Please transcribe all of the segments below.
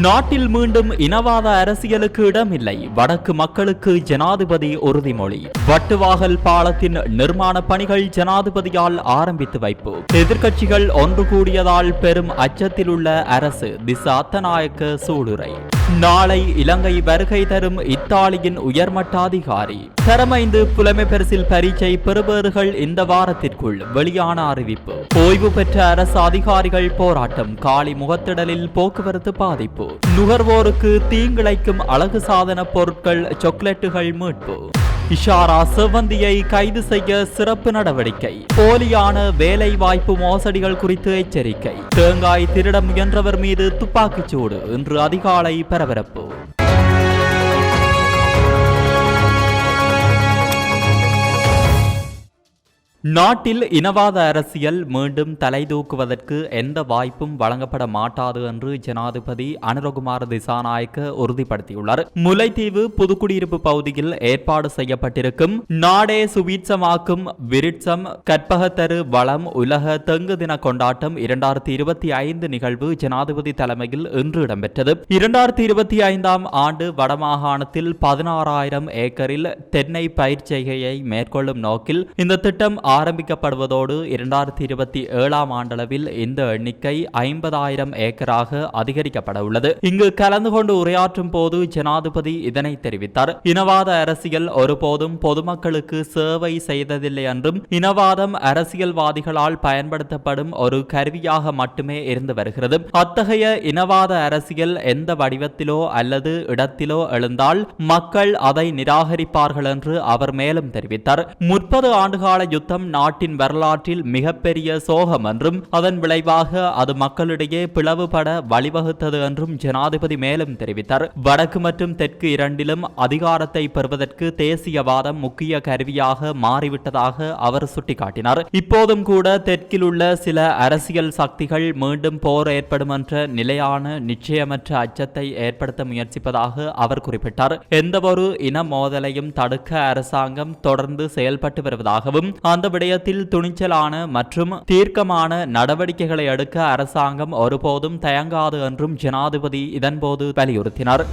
நாட்டில் மீண்டும் இனவாத அரசியலுக்கு இடமில்லை. வடக்கு மக்களுக்கு ஜனாதிபதி உறுதிமொழி. வட்டுவாகல் பாலத்தின் நிர்மாண பணிகள் ஜனாதிபதியால் ஆரம்பித்து வைப்பு. எதிர்க்கட்சிகள் ஒன்று கூடியதால் பெரும் அச்சத்தில் உள்ள அரசு திசா அத்தநாயக்க சூளுரை. நாளை இலங்கை வருகை தரும் இத்தாலியின் உயர்மட்ட அதிகாரி தரமைந்து புலமை பரிசில் பரீட்சை பெறுபவர்கள் இந்த வாரத்திற்குள் வெளியான அறிவிப்பு. ஓய்வு பெற்ற அரசு அதிகாரிகள் போராட்டம். காலி முகத்திடலில் போக்குவரத்து பாதிப்பு. நுகர்வோருக்கு தீங்கிழைக்கும் அழகு சாதன பொருட்கள் சாக்லேட்டுகள் மீட்பு. இஷாரா செவ்வந்தியை கைது செய்ய சிறப்பு நடவடிக்கை. போலியான வேலை வாய்ப்பு மோசடிகள் குறித்து எச்சரிக்கை. தேங்காய் திருட முயன்றவர் மீது துப்பாக்கிச்சூடு இன்று அதிகாலை பரபரப்பு. நாட்டில் இனவாத அரசியல் மீண்டும் தலைதூக்குவதற்கு எந்த வாய்ப்பும் வழங்கப்பட மாட்டாது என்று ஜனாதிபதி அனுரகுமார் திசாநாயக்க உறுதிப்படுத்தியுள்ளார். முல்லைத்தீவு புதுக்குடியிருப்பு பகுதியில் ஏற்பாடு செய்யப்பட்டிருக்கும் நாடே சுவீட்சமாக்கும் விருட்சம் கற்பகத்தரு வளம் உலக தெங்கு தின கொண்டாட்டம் இரண்டாயிரத்தி இருபத்தி ஐந்து நிகழ்வு ஜனாதிபதி தலைமையில் இன்று இடம்பெற்றது. இரண்டாயிரத்தி இருபத்தி ஐந்தாம் ஆண்டு வடமாகாணத்தில் பதினாறாயிரம் ஏக்கரில் தென்னை பயிர் செய்கையை மேற்கொள்ளும் நோக்கில் இந்த திட்டம் ஆரம்பிக்கப்படுவதோடு இரண்டாயிரத்தி இருபத்தி ஏழாம் ஆண்டளவில் இந்த எண்ணிக்கை ஐம்பதாயிரம் ஏக்கராக அதிகரிக்கப்பட உள்ளது. இங்கு கலந்து கொண்டு உரையாற்றும் போது ஜனாதிபதி இதனை தெரிவித்தார். இனவாத அரசியல் ஒருபோதும் பொதுமக்களுக்கு சேவை செய்ததில்லை என்றும் இனவாதம் அரசியல்வாதிகளால் பயன்படுத்தப்படும் ஒரு கருவியாக மட்டுமே இருந்து வருகிறது. அத்தகைய இனவாத அரசியல் எந்த வடிவத்திலோ அல்லது இடத்திலோ எழுந்தால் மக்கள் அதை நிராகரிப்பார்கள் என்று அவர் மேலும் தெரிவித்தார். முப்பது ஆண்டுகால யுத்தம் நாட்டின் வரலாற்றில் மிகப்பெரிய சோகம் என்றும் அதன் விளைவாக அது மக்களிடையே பிளவுபட வழிவகுத்தது என்றும் ஜனாதிபதி மேலும் தெரிவித்தார். வடக்கு மற்றும் தெற்கு இரண்டிலும் அதிகாரத்தை பெறுவதற்கு தேசியவாதம் முக்கிய கருவியாக மாறிவிட்டதாக அவர் சுட்டிக்காட்டினார். இப்போதும் கூட தெற்கில் உள்ள சில அரசியல் சக்திகள் மீண்டும் போர் ஏற்படும் என்ற நிலையான நிச்சயமற்ற அச்சத்தை ஏற்படுத்த முயற்சிப்பதாக அவர் குறிப்பிட்டார். எந்தவொரு இன மோதலையும் தடுக்க அரசாங்கம் தொடர்ந்து செயல்பட்டு வருவதாகவும் அந்த விடயத்தில் துணிச்சலான மற்றும் தீர்க்கமான நடவடிக்கைகளை எடுக்க அரசாங்கம் ஒருபோதும் தயங்காது என்றும் ஜனாதிபதி இதன்போது வலியுறுத்தினார்.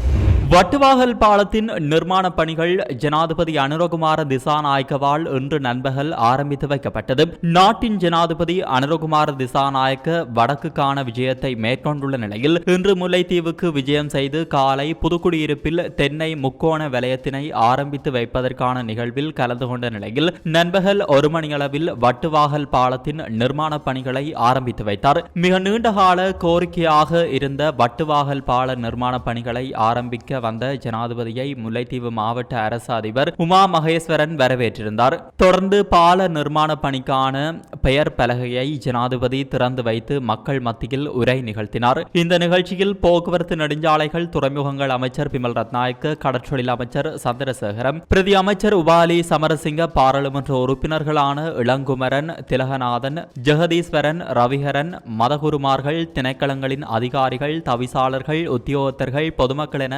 வட்டுவாகல் பாலத்தின் நிர்மாண பணிகள் ஜனாதிபதி அனுரகுமார திசாநாயக்கவால் இன்று நண்பகல் ஆரம்பித்து வைக்கப்பட்டது. நாட்டின் ஜனாதிபதி அனுரகுமார திசாநாயக்க வடக்குக்கான விஜயத்தை மேற்கொண்டுள்ள நிலையில் இன்று முல்லைத்தீவுக்கு விஜயம் செய்து காலை புதுக்குடியிருப்பில் தென்னை முக்கோண வலயத்தினை ஆரம்பித்து வைப்பதற்கான நிகழ்வில் கலந்து கொண்ட நிலையில் நண்பகல் ஒரு மணியளவில் வட்டுவாகல் பாலத்தின் நிர்மாண பணிகளை ஆரம்பித்து வைத்தார். மிக நீண்டகால கோரிக்கையாக இருந்த வட்டுவாகல் பால நிர்மாண பணிகளை ஆரம்பிக்க வந்த ஜனாதிபதியை முல்லைத்தீவு மாவட்ட அரசு அதிபர் உமா மகேஸ்வரன் வரவேற்றிருந்தார். தொடர்ந்து பால நிர்மாண பணிக்கான பெயர் பலகையை ஜனாதிபதி திறந்து வைத்து மக்கள் மத்தியில் உரை நிகழ்த்தினார். இந்த நிகழ்ச்சியில் போக்குவரத்து நெடுஞ்சாலைகள் துறைமுகங்கள் அமைச்சர் பிமல் ரத்நாயக்க கடற்றொழில் அமைச்சர் சந்திரசேகரம் பிரதி அமைச்சர் உபாலி சமரசிங்க பாராளுமன்ற உறுப்பினர்களான இளங்குமரன் திலகநாதன் ஜெகதீஸ்வரன் ரவிகரன் மதகுருமார்கள் திணைக்களங்களின் அதிகாரிகள் தவிசாளர்கள் உத்தியோகத்தர்கள் பொதுமக்கள் என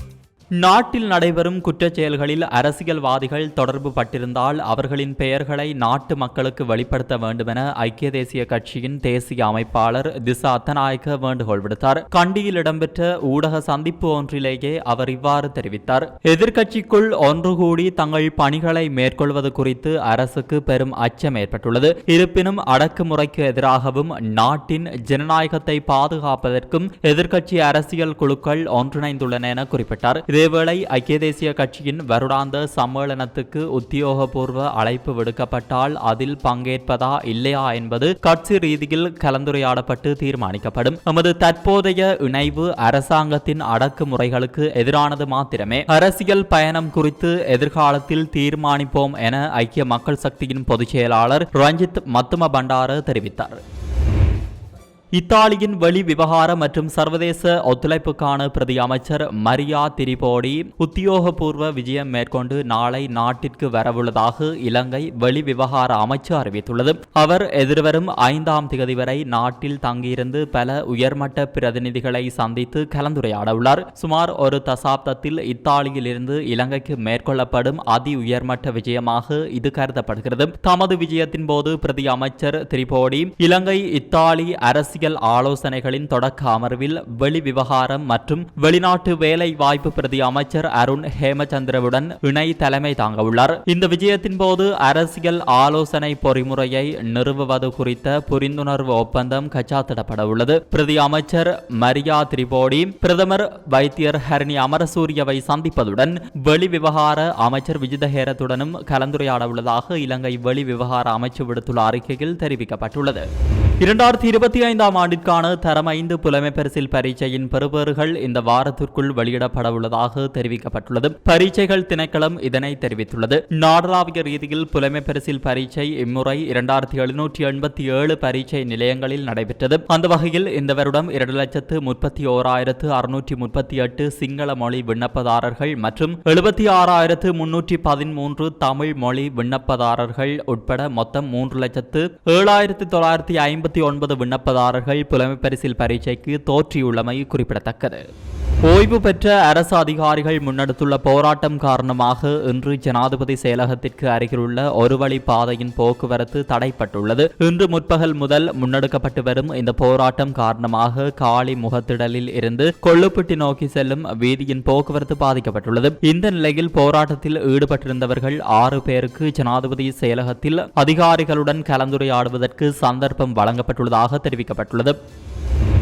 நாட்டில் நடைபெறும் குற்றச் செயல்களில் அரசியல்வாதிகள் தொடர்பு பட்டிருந்தால் அவர்களின் பெயர்களை நாட்டு மக்களுக்கு வெளிப்படுத்த வேண்டுமென ஐக்கிய தேசிய கட்சியின் தேசிய அமைப்பாளர் திசா அத்தநாயக்க வேண்டுகோள் விடுத்தார். கண்டியில் இடம்பெற்ற ஊடக சந்திப்பு ஒன்றிலேயே அவர் இவ்வாறு தெரிவித்தார். எதிர்க்கட்சிக்குள் ஒன்று கூடி தங்கள் பணிகளை மேற்கொள்வது குறித்து அரசுக்கு பெரும் அச்சம் ஏற்பட்டுள்ளது. இருப்பினும் அடக்குமுறைக்கு எதிராகவும் நாட்டின் ஜனநாயகத்தை பாதுகாப்பதற்கும் எதிர்க்கட்சி அரசியல் குழுக்கள் ஒன்றிணைந்துள்ளன என குறிப்பிட்டார். இதேவேளை ஐக்கிய தேசிய கட்சியின் வருடாந்த சம்மேளனத்துக்கு உத்தியோகபூர்வ அழைப்பு விடுக்கப்பட்டால் அதில் பங்கேற்பதா இல்லையா என்பது கட்சி ரீதியில் கலந்துரையாடப்பட்டு தீர்மானிக்கப்படும். எமது தற்போதைய இணைவு அரசாங்கத்தின் அடக்குமுறைகளுக்கு எதிரானது மாத்திரமே. அரசியல் பயணம் குறித்து எதிர்காலத்தில் தீர்மானிப்போம் என ஐக்கிய மக்கள் சக்தியின் பொதுச் செயலாளர் ரஞ்சித் மத்தும பண்டார தெரிவித்தார். இத்தாலியின் வெளி விவகார மற்றும் சர்வதேச ஒத்துழைப்புக்கான பிரதி அமைச்சர் மரியா திரிபோடி உத்தியோகபூர்வ விஜயம் மேற்கொண்டு நாளை நாட்டிற்கு வரவுள்ளதாக இலங்கை வெளி விவகார அமைச்சு அறிவித்துள்ளது. அவர் எதிர்வரும் ஐந்தாம் திகதி வரை நாட்டில் தங்கியிருந்து பல உயர்மட்ட பிரதிநிதிகளை சந்தித்து கலந்துரையாட உள்ளார் சுமார் ஒரு தசாப்தத்தில் இத்தாலியில் இருந்து இலங்கைக்கு மேற்கொள்ளப்படும் அதி உயர்மட்ட விஜயமாக இது கருதப்படுகிறது. தமது விஜயத்தின் போது பிரதி அமைச்சர் திரிபோடி இலங்கை இத்தாலி அரசு அரசியல் ஆலோசனைகளின் தொடக்க அமர்வில் வெளி விவகாரம் மற்றும் வெளிநாட்டு வேலை வாய்ப்பு பிரதி அமைச்சர் அருண் ஹேமச்சந்திரவுடன் இணை தலைமை தாங்க உள்ளார். இந்த விஜயத்தின் போது அரசியல் ஆலோசனை பொறிமுறையை நிறுவுவது குறித்த புரிந்துணர்வு ஒப்பந்தம் கச்சாத்திடப்பட உள்ளது. பிரதி அமைச்சர் மரியா திரிபோடி பிரதமர் வைத்தியர் ஹரணி அமரசூரியவை சந்திப்பதுடன் வெளி விவகார அமைச்சர் விஜிதஹேரத்துடனும் கலந்துரையாட உள்ளதாக இலங்கை வெளி விவகார அமைச்சு விடுத்துள்ள அறிக்கையில் தெரிவிக்கப்பட்டுள்ளது. இரண்டாயிரத்தி இருபத்தி ஐந்தாம் ஆண்டிற்கான தரம் ஐந்து புலமை பரிசில் பரீட்சையின் பெறுபேறுகள் இந்த வாரத்திற்குள் வெளியிடப்பட உள்ளதாக தெரிவிக்கப்பட்டுள்ளது. பரீட்சைகள் திணைக்களம் இதனை தெரிவித்துள்ளது. நாடளாவிய ரீதியில் புலமை பரிசில் பரீட்சை இம்முறை இரண்டாயிரத்தி எழுநூற்றி எண்பத்தி ஏழு பரீட்சை நிலையங்களில் நடைபெற்றது. அந்த வகையில் இந்த வருடம் இரண்டு லட்சத்து முப்பத்தி ஓராயிரத்து அறுநூற்றி முப்பத்தி எட்டு சிங்கள மொழி விண்ணப்பதாரர்கள் மற்றும் எழுபத்தி ஆறாயிரத்து முன்னூற்றி பதிமூன்று தமிழ் மொழி விண்ணப்பதாரர்கள் உட்பட மொத்தம் மூன்று லட்சத்து ஏழாயிரத்து தொள்ளாயிரத்தி ஐம்பத்தி ஒன்பது விண்ணப்பதாரர்கள் புலமைப்பரிசில் பரீட்சைக்கு தோற்றியுள்ளமை குறிப்பிடத்தக்கது. ஓய்வு பெற்ற அரசு அதிகாரிகள் முன்னெடுத்துள்ள போராட்டம் காரணமாக இன்று ஜனாதிபதி செயலகத்திற்கு அருகிலுள்ள ஒரு வழி பாதையின் போக்குவரத்து தடைப்பட்டுள்ளது. இன்று முற்பகல் முதல் முன்னெடுக்கப்பட்டு வரும் இந்த போராட்டம் காரணமாக காளி முகத்திடலில் இருந்து கொள்ளுப்பட்டி நோக்கி செல்லும் வீதியின் போக்குவரத்து பாதிக்கப்பட்டுள்ளது. இந்த நிலையில் போராட்டத்தில் ஈடுபட்டிருந்தவர்கள் ஆறு பேருக்கு ஜனாதிபதி செயலகத்தில் அதிகாரிகளுடன் கலந்துரையாடுவதற்கு சந்தர்ப்பம் வழங்கப்பட்டுள்ளதாக தெரிவிக்கப்பட்டுள்ளது.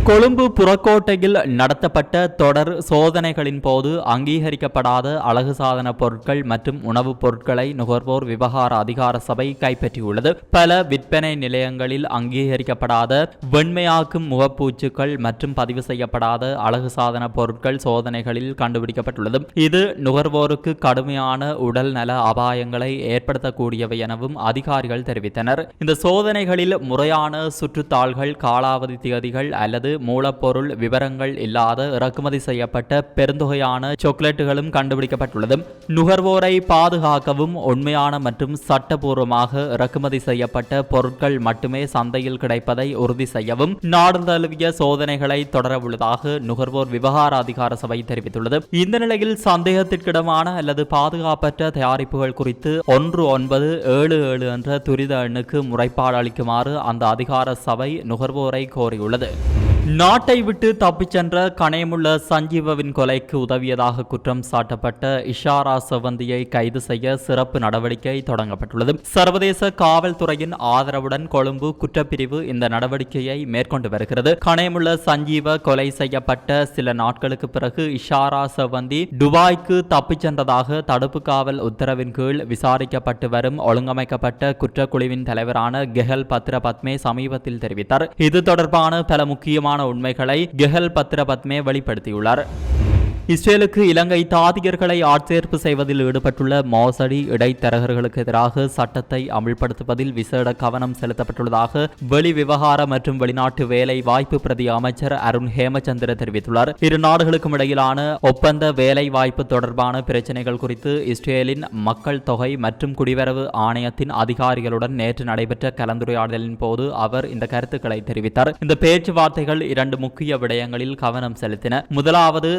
கொழும்பு புறக்கோட்டையில் நடத்தப்பட்ட தொடர் சோதனைகளின் போது அங்கீகரிக்கப்படாத அழகு சாதன பொருட்கள் மற்றும் உணவுப் பொருட்களை நுகர்வோர் விவகார அதிகார சபை கைப்பற்றியுள்ளது. பல விற்பனை நிலையங்களில் அங்கீகரிக்கப்படாத வெண்மையாக்கும் முகப்பூச்சுக்கள் மற்றும் பதிவு செய்யப்படாத அழகு சாதன பொருட்கள் சோதனைகளில் கண்டுபிடிக்கப்பட்டுள்ளது. இது நுகர்வோருக்கு கடுமையான உடல் நல அபாயங்களை ஏற்படுத்தக்கூடியவை எனவும் அதிகாரிகள் தெரிவித்தனர். இந்த சோதனைகளில் முறையான சுற்றுத்தாள்கள் காலாவதி திகதிகள் அல்லது மூலப்பொருள் விவரங்கள் இல்லாத இறக்குமதி செய்யப்பட்ட பெருந்தொகையான சாக்லேட்டுகளும் கண்டுபிடிக்கப்பட்டுள்ளது. நுகர்வோரை பாதுகாக்கவும் உண்மையான மற்றும் சட்டபூர்வமாக இறக்குமதி செய்யப்பட்ட பொருட்கள் மட்டுமே சந்தையில் கிடைப்பதை உறுதி செய்யவும் நாடு தழுவிய சோதனைகளை தொடரவுள்ளதாக நுகர்வோர் விவகார அதிகார சபை தெரிவித்துள்ளது. இந்த நிலையில் சந்தேகத்திற்கிடமான அல்லது பாதுகாப்பற்ற தயாரிப்புகள் குறித்து ஒன்று ஒன்பது ஏழு ஏழு என்ற துரித எண்ணுக்கு முறைப்பாடு அளிக்குமாறு அந்த அதிகார சபை நுகர்வோரை கோரியுள்ளது. நாட்டை விட்டு தப்பிச் சென்ற கணையமுள்ள சஞ்சீவவின் கொலைக்கு உதவியதாக குற்றம் சாட்டப்பட்ட இஷாரா செவந்தியை கைது செய்ய சிறப்பு நடவடிக்கை தொடங்கப்பட்டுள்ளது. சர்வதேச காவல்துறையின் ஆதரவுடன் கொழும்பு குற்றப்பிரிவு இந்த நடவடிக்கையை மேற்கொண்டு வருகிறது. கணையமுள்ள சஞ்சீவ கொலை செய்யப்பட்ட சில நாட்களுக்கு பிறகு இஷாரா செவந்தி துபாய்க்கு தப்பிச் சென்றதாக தடுப்பு காவல் உத்தரவின் கீழ் விசாரிக்கப்பட்டு வரும் ஒழுங்கமைக்கப்பட்ட குற்றக்குழுவின் தலைவரான கெஹல் பத்ர பத்மே சமீபத்தில் தெரிவித்தார். இது தொடர்பான பல முக்கியமான உண்மைகளை கெஹல் பத்ரபத்மே வெளிப்படுத்தியுள்ளார். இஸ்ரேலுக்கு இலங்கை தாதியர்களை ஆட்சேர்ப்பு செய்வதில் ஈடுபட்டுள்ள மோசடி இடைத்தரகர்களுக்கு எதிராக சட்டத்தை அமல்படுத்துவதில் விசேட கவனம் செலுத்தப்பட்டுள்ளதாக வெளி விவகார மற்றும் வெளிநாட்டு வேலை வாய்ப்பு பிரதி அமைச்சர் அருண் ஹேமச்சந்திர தெரிவித்துள்ளார். இரு நாடுகளுக்கும் இடையிலான ஒப்பந்த வேலை வாய்ப்பு தொடர்பான பிரச்சினைகள் குறித்து இஸ்ரேலின் மக்கள் தொகை மற்றும் குடிவரவு ஆணையத்தின் அதிகாரிகளுடன் நேற்று நடைபெற்ற கலந்துரையாடலின் போது அவர் இந்த கருத்துக்களை தெரிவித்தார். இந்த பேச்சுவார்த்தைகள் இரண்டு முக்கிய விடயங்களில் கவனம் செலுத்தின. முதலாவது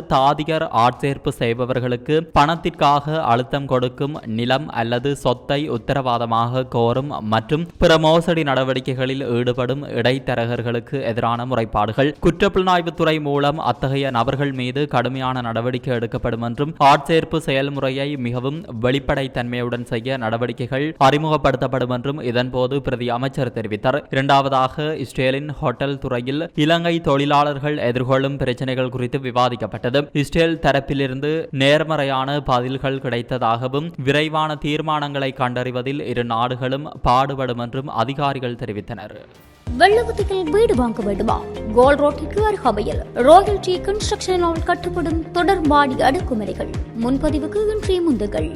தாதியர் ஆட்சேர்ப்பு செய்பவர்களுக்கு பணத்திற்காக அழுத்தம் கொடுக்கும் நிலம் அல்லது சொத்தை உத்தரவாதமாக கோரும் மற்றும் பிற மோசடி நடவடிக்கைகளில் ஈடுபடும் இடைத்தரகர்களுக்கு எதிரான முறைப்பாடுகள். குற்றப்புலனாய்வுத்துறை மூலம் அத்தகைய நபர்கள் மீது கடுமையான நடவடிக்கை எடுக்கப்படும் என்றும் ஆட்சேர்ப்பு செயல்முறையை மிகவும் வெளிப்படைத்தன்மையுடன் செய்ய நடவடிக்கைகள் அறிமுகப்படுத்தப்படும் என்றும் இதன்போது பிரதி அமைச்சர் தெரிவித்தார். இரண்டாவதாக இஸ்ரேலின் ஹோட்டல் துறையில் இலங்கை தொழிலாளர்கள் எதிர்கொள்ளும் பிரச்சனைகள் குறித்து விவாதிக்கப்பட்டது. இஸ்ரேல் அரசியல் தரப்பிலிருந்து நேர்மறையான பதில்கள் கிடைத்ததாகவும் விரைவான தீர்மானங்களை கண்டறிவதில் இரு நாடுகளும் பாடுபடும் என்றும் அதிகாரிகள் தெரிவித்தனர். வெள்ளவத்தையில் வீடு வாங்க வேண்டுமா? கோல் ரோட்டிற்கு அருகாமையில் ராயல் டி கன்ஸ்ட்ரக்ஷனால் கட்டப்படும் தொடர் மாடி அடுக்குமுறைகள் முன்பதிவுக்கு இன்றைய முந்துகள்.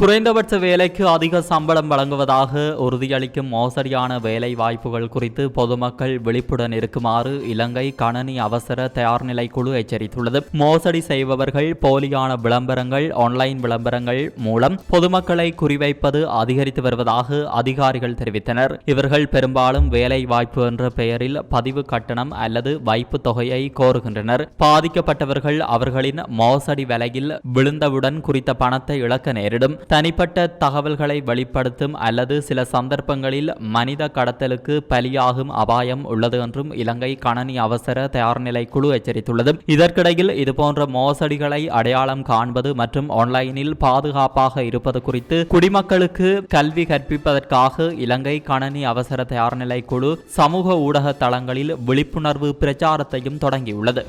குறைந்தபட்ச வேலைக்கு அதிக சம்பளம் வழங்குவதாக உறுதியளிக்கும் மோசடியான வேலை வாய்ப்புகள் குறித்து பொதுமக்கள் விழிப்புடன் இருக்குமாறு இலங்கை கணனி அவசர தயார்நிலை குழு எச்சரித்துள்ளது. மோசடி செய்பவர்கள் போலியான விளம்பரங்கள் ஆன்லைன் விளம்பரங்கள் மூலம் பொதுமக்களை குறிவைப்பது அதிகரித்து வருவதாக அதிகாரிகள் தெரிவித்தனர். இவர்கள் பெரும்பாலும் வேலை வாய்ப்பு என்ற பெயரில் பதிவு கட்டணம் அல்லது வைப்பு தொகையை கோருகின்றனர். பாதிக்கப்பட்டவர்கள் அவர்களின் மோசடி விலையில் விழுந்தவுடன் குறித்த பணத்தை இழக்க நேரிடும். தனிப்பட்ட தகவல்களை வெளிப்படுத்தும் அல்லது சில சந்தர்ப்பங்களில் மனித கடத்தலுக்கு பலியாகும் அபாயம் உள்ளது என்றும் இலங்கை கணனி அவசர தயார்நிலை குழு எச்சரித்துள்ளது. இதற்கிடையில் இதுபோன்ற மோசடிகளை அடையாளம் காண்பது மற்றும் ஆன்லைனில் பாதுகாப்பாக இருப்பது குறித்து குடிமக்களுக்கு கல்வி கற்பிப்பதற்காக இலங்கை கணனி அவசர தயார்நிலை குழு சமூக ஊடக தளங்களில் விழிப்புணர்வு பிரச்சாரத்தையும் தொடங்கியுள்ளது.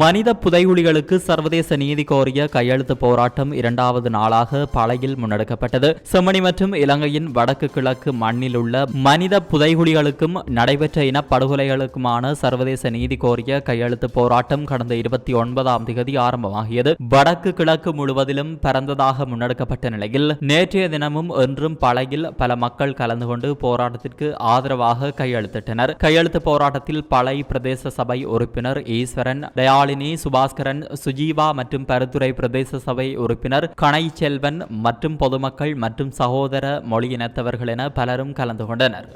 மனித புதைகுழிகளுக்கு சர்வதேச நீதி கோரிய கையெழுத்து போராட்டம் இரண்டாவது நாளாக பழையில் முன்னெடுக்கப்பட்டது. செம்மணி மற்றும் இலங்கையின் வடக்கு கிழக்கு மண்ணில் உள்ள மனித புதைகுழிகளுக்கும் நடைபெற்ற இனப்படுகொலைகளுக்குமான சர்வதேச நீதி கோரிய கையெழுத்து போராட்டம் கடந்த இருபத்தி ஒன்பதாம் தேதி ஆரம்பமாகியது. வடக்கு கிழக்கு முழுவதிலும் பரந்ததாக முன்னெடுக்கப்பட்ட நிலையில் நேற்றைய தினமும் என்றும் பழையில் பல மக்கள் கலந்து கொண்டு போராட்டத்திற்கு ஆதரவாக கையெழுத்திட்டனர். கையெழுத்து போராட்டத்தில் பளை பிரதேச சபை உறுப்பினர் ஈஸ்வரன் தயா ஷாலினி சுபாஸ்கரன் சுஜீவா மற்றும் பருத்துறை பிரதேச சபை உறுப்பினர் கணை செல்வன் மற்றும் பொதுமக்கள் மற்றும் சகோதர மொழியினத்தவர்கள் என பலரும் கலந்து கொண்டனர்.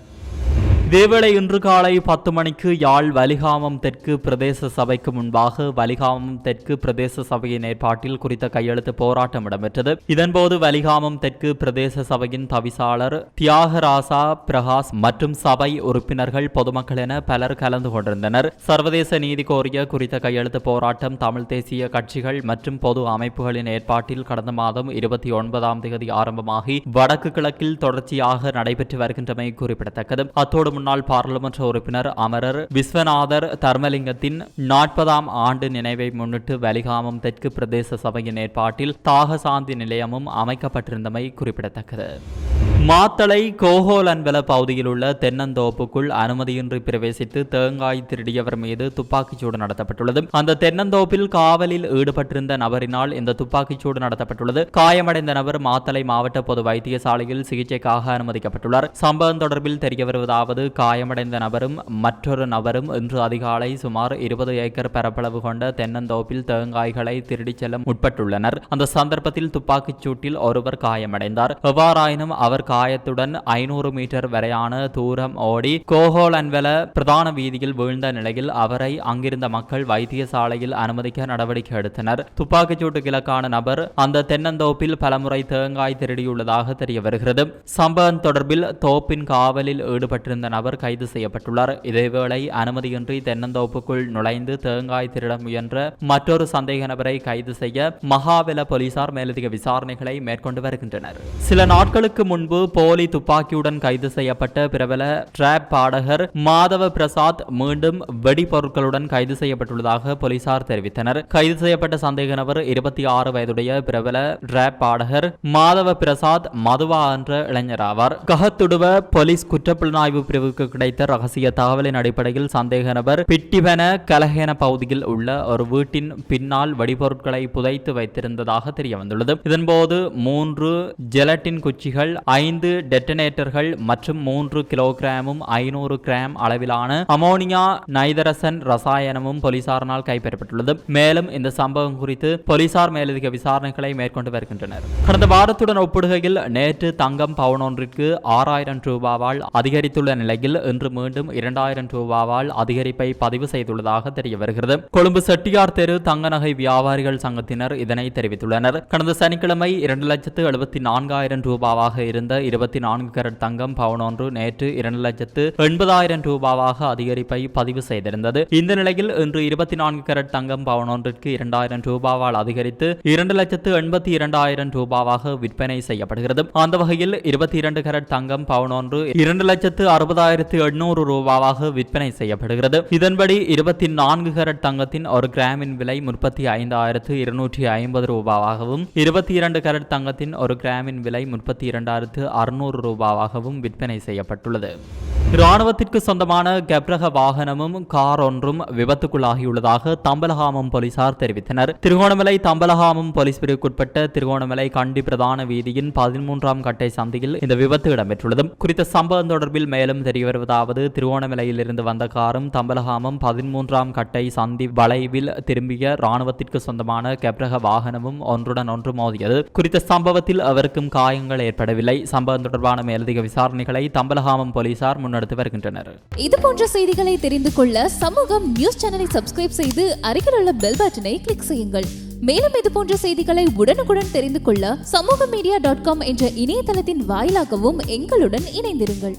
இதேவேளை இன்று காலை பத்து மணிக்கு யாழ் வலிகாமம் தெற்கு பிரதேச சபைக்கு முன்பாக வலிகாமம் தெற்கு பிரதேச சபையின் ஏற்பாட்டில் குறித்த கையெழுத்து போராட்டம் இடம்பெற்றது. இதன்போது வலிகாமம் தெற்கு பிரதேச சபையின் தவிசாளர் தியாகராசா பிரகாஷ் மற்றும் சபை உறுப்பினர்கள் பொதுமக்கள் என பலர் கலந்து கொண்டிருந்தனர். சர்வதேச நீதி கோரிய குறித்த கையெழுத்து போராட்டம் தமிழ் தேசிய கட்சிகள் மற்றும் பொது அமைப்புகளின் ஏற்பாட்டில் கடந்த மாதம் இருபத்தி ஒன்பதாம் தேதி ஆரம்பமாகி வடக்கு கிழக்கில் தொடர்ச்சியாக நடைபெற்று வருகின்றமை குறிப்பிடத்தக்கது. அத்தோடு முன்னாள் பாராளுமன்ற உறுப்பினர் அமரர் விஸ்வநாதர் தர்மலிங்கத்தின் நாற்பதாம் ஆண்டு நினைவை முன்னிட்டு வலிகாமம் தெற்கு பிரதேச சபையின் ஏற்பாட்டில் தாகசாந்தி நிலையமும் அமைக்கப்பட்டிருந்தமை குறிப்பிடத்தக்கது. மாத்தளை கோஹோலன்வெல பகுதியில் உள்ள தென்னந்தோப்புக்குள் அனுமதியின்றி பிரவேசித்து தேங்காய் திருடியவர் மீது துப்பாக்கிச்சூடு நடத்தப்பட்டுள்ளது. அந்த தென்னந்தோப்பில் காவலில் ஈடுபட்டிருந்த நபரினால் இந்த துப்பாக்கிச்சூடு நடத்தப்பட்டுள்ளது. காயமடைந்த நபர் மாத்தளை மாவட்ட பொது வைத்தியசாலையில் சிகிச்சைக்காக அனுமதிக்கப்பட்டுள்ளார். சம்பவம் தொடர்பில் தெரிய வருவதாவது காயமடைந்த நபரும் மற்றொரு நபரும் இன்று அதிகாலை சுமார் இருபது ஏக்கர் பரப்பளவு கொண்ட தென்னந்தோப்பில் தேங்காய்களை திருடிச் செல்ல முற்பட்டுள்ளனர். அந்த சந்தர்ப்பத்தில் துப்பாக்கிச்சூட்டில் ஒருவர் காயமடைந்தார். எவ்வாறாயினும் அவர் காயத்துடன் ஐநூறு மீட்டர் வரையான தூரம் ஓடி கோஹோலன்வெல பிரதான வீதியில் வீழ்ந்த நிலையில் அவரை அங்கிருந்த மக்கள் வைத்தியசாலையில் அனுமதிக்க நடவடிக்கை எடுத்தனர். துப்பாக்கிச்சூட்டு கிழக்கான நபர் அந்த தென்னந்தோப்பில் பலமுறை தேங்காய் திருடியுள்ளதாக தெரிய வருகிறது சம்பவம் தொடர்பில் தோப்பின் காவலில் ஈடுபட்டிருந்த நபர் கைது செய்யப்பட்டுள்ளார். இதேவேளை அனுமதியின்றி தென்னந்தோப்புக்குள் நுழைந்து தேங்காய் திருட முயன்ற மற்றொரு சந்தேக நபரை கைது செய்ய மகாவெல போலீசார் மேலதிக விசாரணைகளை மேற்கொண்டு வருகின்றனர். சில நாட்களுக்கு முன்பு போலி துப்பாக்கியுடன் கைது செய்யப்பட்ட பிரபல டிராப் பாடகர் மாதவ பிரசாத் மீண்டும் வெடிபொருட்களுடன் கைது செய்யப்பட்டுள்ளதாக போலீசார் தெரிவித்தனர். கைது செய்யப்பட்ட சந்தேக நபர் இருபத்தி ஆறு வயதுடைய பிரபல டிராப் பாடகர் மாதவ பிரசாத் மதுவா என்ற இளைஞர் ஆவார். கஹத்துடுவ போலீஸ் குற்றப்புலனாய்வு பிரிவுக்கு கிடைத்த ரகசிய தகவலின் அடிப்படையில் சந்தேக நபர் பிட்டிவன கலஹேன பகுதியில் உள்ள ஒரு வீட்டின் பின்னால் வெடிபொருட்களை புதைத்து வைத்திருந்ததாக தெரிய வந்துள்ளது இதன்போது மூன்று ஜெலட்டின் குச்சிகள் ஐந்து டெட்டனேட்டர்கள் மற்றும் மூன்று கிலோகிராமும் ஐநூறு கிராம் அளவிலான அமோனியா நைதரசன் ரசாயனமும் போலீசாரினால் கைப்பற்றப்பட்டுள்ளது. மேலும் இந்த சம்பவம் குறித்து போலீசார் மேலதிக விசாரணைகளை மேற்கொண்டு வருகின்றனர். கடந்த வாரத்துடன் ஒப்பிடுகையில் நேற்று தங்கம் பவுனொன்றிற்கு ஆறாயிரம் ரூபாவால் அதிகரித்துள்ள நிலையில் இன்று மீண்டும் இரண்டாயிரம் ரூபாவால் அதிகரிப்பை பதிவு செய்துள்ளதாக தெரிய வருகிறது கொழும்பு செட்டியார் தெரு தங்க நகை வியாபாரிகள் சங்கத்தினர் இதனை தெரிவித்துள்ளனர். கடந்த சனிக்கிழமை இரண்டு லட்சத்து எழுபத்தி நான்காயிரம் ரூபாவாக இருந்த இருபத்தி நான்கு கரட் தங்கம் பவனொன்று நேற்று இரண்டு லட்சத்து எண்பதாயிரம் ரூபாவாக அதிகரிப்பை பதிவு செய்திருந்தது. இந்த நிலையில் இன்று இருபத்தி நான்கு கரட் தங்கம் பவனொன்றிற்கு இரண்டாயிரம் ரூபாவால் அதிகரித்து இரண்டு லட்சத்து எண்பத்தி இரண்டாயிரம் ரூபாவாக விற்பனை செய்யப்படுகிறது. அந்த வகையில் இருபத்தி இரண்டு கரட் தங்கம் பவுனொன்று இரண்டு லட்சத்து அறுபதாயிரத்து எண்ணூறு ரூபாவாக விற்பனை செய்யப்படுகிறது. இதன்படி இருபத்தி நான்கு கரட் தங்கத்தின் ஒரு கிராமின் விலை முப்பத்தி ஐந்தாயிரத்து இருநூற்றி ஐம்பது ரூபாவாகவும் இருபத்தி இரண்டு கரட் தங்கத்தின் ஒரு கிராமின் விலை முப்பத்தி இரண்டாயிரத்து அறுநூறு ரூபாவாகவும் விற்பனை செய்யப்பட்டுள்ளது. இராணுவத்திற்கு சொந்தமான கப்ரக வாகனமும் கார் ஒன்றும் விபத்துக்குள்ளாகியுள்ளதாக தம்பலகாமம் போலீசார் தெரிவித்தனர். திருகோணமலை தம்பலகாமம் போலீஸ் பிரிவுக்குட்பட்ட திருகோணமலை கண்டி பிரதான வீதியின் பதிமூன்றாம் கட்டை சந்தையில் இந்த விபத்து இடம்பெற்றுள்ளது. குறித்த சம்பவம் தொடர்பில் மேலும் தெரியவருவதாவது திருகோணமலையில் இருந்து வந்த காரும் தம்பலகாமம் பதிமூன்றாம் கட்டை சந்தி வளைவில் திரும்பிய இராணுவத்திற்கு சொந்தமான கப்ரக வாகனமும் ஒன்றுடன் ஒன்று மோதியது. குறித்த சம்பவத்தில் அவருக்கும் காயங்கள் ஏற்படவில்லை. சம்பவம் தொடர்பான மேலதிக விசாரணைகளை தம்பலகாமம் போலீசார் முன்னெடுத்து வருகின்றனர். இது போன்ற செய்திகளை தெரிந்து கொள்ள சமூகம் நியூஸ் சேனலை சப்ஸ்கிரைப் செய்து அருகில் உள்ள பெல் பட்டனை கிளிக் செய்யுங்கள். மேலும் இது போன்ற செய்திகளை உடனுக்குடன் தெரிந்து கொள்ள சமூக மீடியா டாட் காம் என்ற இணையதளத்தின் வாயிலாகவும் எங்களுடன் இணைந்திருங்கள்.